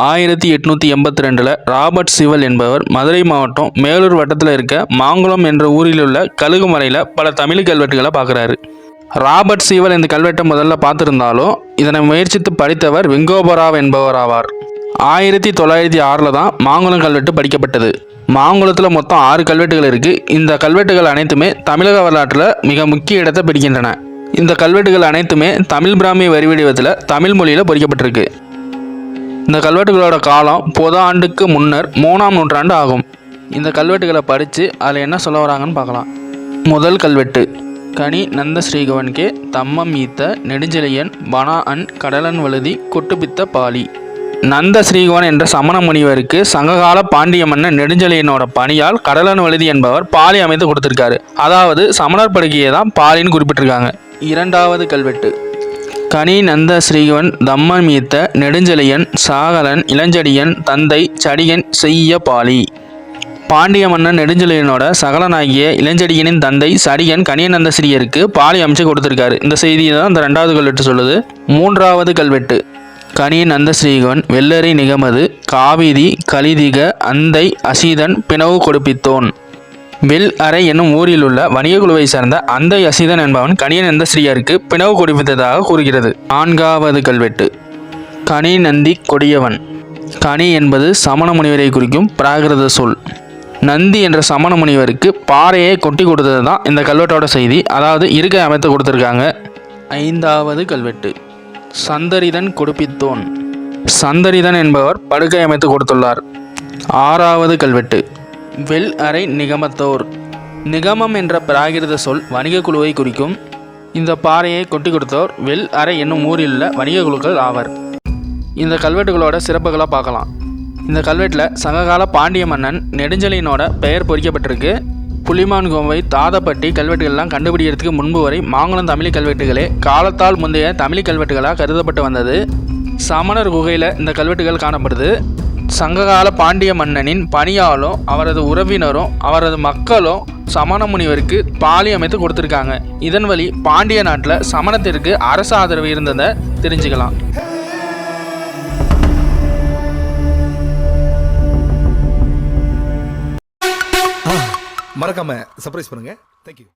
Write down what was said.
ஆயிரத்தி எட்நூற்றி எண்பத்தி ரெண்டில் ராபர்ட் சிவல் என்பவர் மதுரை மாவட்டம் மேலூர் வட்டத்தில் இருக்க மாங்குளம் என்ற ஊரில் உள்ள கழுகுமலையில் பல தமிழ் கல்வெட்டுகளை பார்க்குறாரு. ராபர்ட் சீவல் இந்த கல்வெட்டை முதல்ல பார்த்துருந்தாலும் இதனை முயற்சித்து படித்தவர் வெங்கோபராவ் என்பவர் ஆவார் ஆயிரத்தி தொள்ளாயிரத்தி ஆறில் தான் மாங்குளம் கல்வெட்டு படிக்கப்பட்டது. மாங்குளத்தில் மொத்தம் ஆறு கல்வெட்டுகள் இருக்குது இந்த கல்வெட்டுகள் அனைத்துமே தமிழக வரலாற்றில் மிக முக்கிய இடத்தை பிடிக்கின்றன. இந்த கல்வெட்டுகள் அனைத்துமே தமிழ் பிராமிய வரிவடிவத்தில் தமிழ் மொழியில் பொறிக்கப்பட்டிருக்கு. இந்த கல்வெட்டுகளோட காலம் பொது ஆண்டுக்கு முன்னர் மூணாம் நூற்றாண்டு ஆகும். இந்த கல்வெட்டுகளை படித்து அதில் என்ன சொல்ல வராங்கன்னு பார்க்கலாம். முதல் கல்வெட்டு கனி நந்த ஸ்ரீகவன்கே தம்மம் ஈத்த நெடுஞ்செழியன் பனா அன் கடலன் வழுதி கொட்டுப்பித்த பாலி. நந்த ஸ்ரீகவன் என்ற சமண முனிவருக்கு சங்ககால பாண்டிய மன்னன் நெடுஞ்செழியனோட பணியால் கடலன் வழுதி என்பவர் பாலி அமைத்து கொடுத்திருக்காரு. அதாவது சமணர் படுகையை தான் பாலின்னு குறிப்பிட்டிருக்காங்க. இரண்டாவது கல்வெட்டு கனி நந்த ஸ்ரீவன் தம்மன் மீத்த நெடுஞ்செழியன் சாகலன் இளஞ்செடியன் தந்தை சடியன் செய்ய பாலி. பாண்டிய மன்னன் நெடுஞ்செழியனோட சகலனாகிய இளஞ்செடியனின் தந்தை சடியன் கனியநந்த ஸ்ரீயருக்கு பாலி அமைச்சு கொடுத்துருக்காரு. இந்த செய்தியை தான் இந்த ரெண்டாவது கல்வெட்டு சொல்லுது. மூன்றாவது கல்வெட்டு. கனிய அந்த ஸ்ரீகவன் வெள்ளரி நிகமது காவிதி கலிதிக அந்தை அசீதன் பிணவு கொடுப்பித்தோன். வெல் அறை என்னும் ஊரில் உள்ள வணிக குழுவை சேர்ந்த அந்த யசிதன் என்பவன் கணியநந்த ஸ்ரீயருக்கு பிணவு கொடுப்பித்ததாக கூறுகிறது. நான்காவது கல்வெட்டு. கனி நந்தி கொடியவன். கனி என்பது சமண முனிவரை குறிக்கும் பிராகிருத சொல். நந்தி என்ற சமண முனிவருக்கு பாறையை கொட்டி கொடுத்தது தான் இந்த கல்வெட்டோட செய்தி. அதாவது இருக்கை அமைத்து கொடுத்துருக்காங்க. ஐந்தாவது கல்வெட்டு. சந்தரிதன் கொடுப்பித்தோன். சந்தரிதன் என்பவர் படுக்கை அமைத்து கொடுத்துள்ளார். ஆறாவது கல்வெட்டு. வெல் அறை நிகமத்தோர். நிகமம் என்ற பிராகிருத சொல் வணிக குழுவை குறிக்கும். இந்த பாறையை கொட்டி கொடுத்தோர் வெல் அறை என்னும் ஊரில் உள்ள வணிக குழுக்கள் ஆவர். இந்த கல்வெட்டுகளோட சிறப்புகளை பார்க்கலாம். இந்த கல்வெட்டில் சங்ககால பாண்டிய மன்னன் நெடுஞ்செழியனோட பெயர் பொறிக்கப்பட்டிருக்கு. புலிமான் கோவை தாதப்பட்டி கல்வெட்டுகள்லாம் கண்டுபிடிக்கிறதுக்கு முன்பு வரை மாங்குளம் தமிழ் கல்வெட்டுகளே காலத்தால் முந்தைய தமிழ் கல்வெட்டுகளாக கருதப்பட்டு வந்தது. சமணர் குகையில் இந்த கல்வெட்டுகள் காணப்படுது. சங்ககால பாண்டிய மன்னனின் பணியாலும் அவரது உறவினரும் அவரது மக்களும் சமண முனிவருக்கு பாலி அமைத்து கொடுத்துருக்காங்க. இதன் வழி பாண்டிய நாட்டில் சமணத்திற்கு அரசு ஆதரவு இருந்ததை தெரிஞ்சுக்கலாம். மறக்காம சர்ப்ரைஸ் பண்ணுங்க. தேங்க்யூ